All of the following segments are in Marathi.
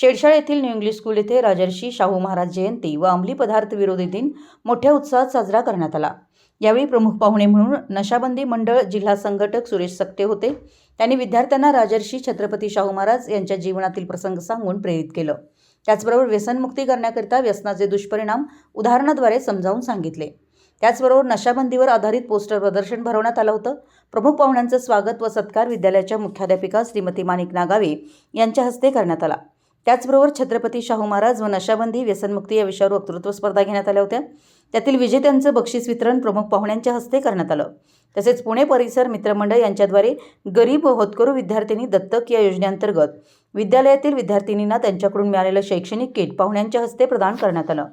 शेडशाळ येथील न्यू इंग्लिश स्कूल येथे राजर्षी शाहू महाराज जयंती व अंमली पदार्थ विरोधी दिन मोठ्या उत्साहात साजरा करण्यात आला. यावेळी प्रमुख पाहुणे म्हणून नशाबंदी मंडळ जिल्हा संघटक सुरेश सक्ते होते. त्यांनी विद्यार्थ्यांना राजर्षी छत्रपती शाहू महाराज यांच्या जीवनातील प्रसंग सांगून प्रेरित केलं. त्याचबरोबर व्यसनमुक्ती करण्याकरिता व्यसनाचे दुष्परिणाम उदाहरणाद्वारे समजावून सांगितले. त्याचबरोबर नशाबंदीवर आधारित पोस्टर प्रदर्शन भरवण्यात आलं होतं. प्रमुख पाहुण्यांचं स्वागत व सत्कार विद्यालयाच्या मुख्याध्यापिका श्रीमती माणिक नागावे यांच्या हस्ते करण्यात आला. त्याचबरोबर छत्रपती शाहू महाराज व नशाबंदी व्यसनमुक्ती या विषयावर वक्तृत्व स्पर्धा घेण्यात आल्या होत्या. त्यातील विजेत्यांचं बक्षीस वितरण प्रमुख पाहुण्यांच्या हस्ते करण्यात आलं. तसेच पुणे परिसर मित्रमंडळ यांच्याद्वारे गरीब व होतकरू विद्यार्थिनी दत्तक या योजनेअंतर्गत विद्यालयातील विद्यार्थिनींना त्यांच्याकडून मिळालेलं शैक्षणिक किट पाहुण्यांच्या हस्ते प्रदान करण्यात आलं.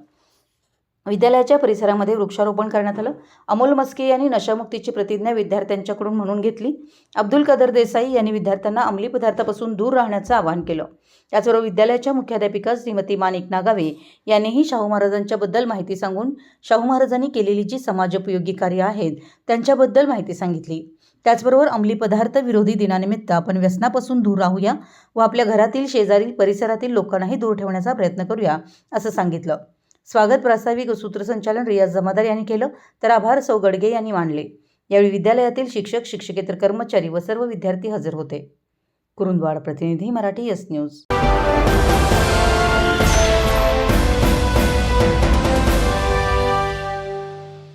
विद्यालयाच्या परिसरामध्ये वृक्षारोपण करण्यात आलं. अमोल मस्के यांनी नशामुक्तीची प्रतिज्ञा विद्यार्थ्यांच्याकडून म्हणून घेतली. अब्दुल कदर देसाई यांनी विद्यार्थ्यांना अंमली पदार्थापासून दूर राहण्याचं आवाहन केलं. त्याचबरोबर विद्यालयाच्या मुख्याध्यापिका श्रीमती माणिक नागावे यांनीही शाहू महाराजांच्याबद्दल माहिती सांगून शाहू महाराजांनी केलेली जी समाजोपयोगी कार्य आहेत त्यांच्याबद्दल माहिती सांगितली. त्याचबरोबर अंमली पदार्थ विरोधी दिनानिमित्त आपण व्यसनापासून दूर राहूया व आपल्या घरातील शेजारील परिसरातील लोकांनाही दूर ठेवण्याचा प्रयत्न करूया असं सांगितलं. स्वागत प्रास्ताविक सूत्रसंचालन रियाज जमादार यांनी केलं तर आभार सौ गडगे यांनी मानले यावेळी विद्यालयातील शिक्षक शिक्षकेतर कर्मचारी व सर्व विद्यार्थी हजर होते. कुरुंदवाड प्रतिनिधी मराठी एस न्यूज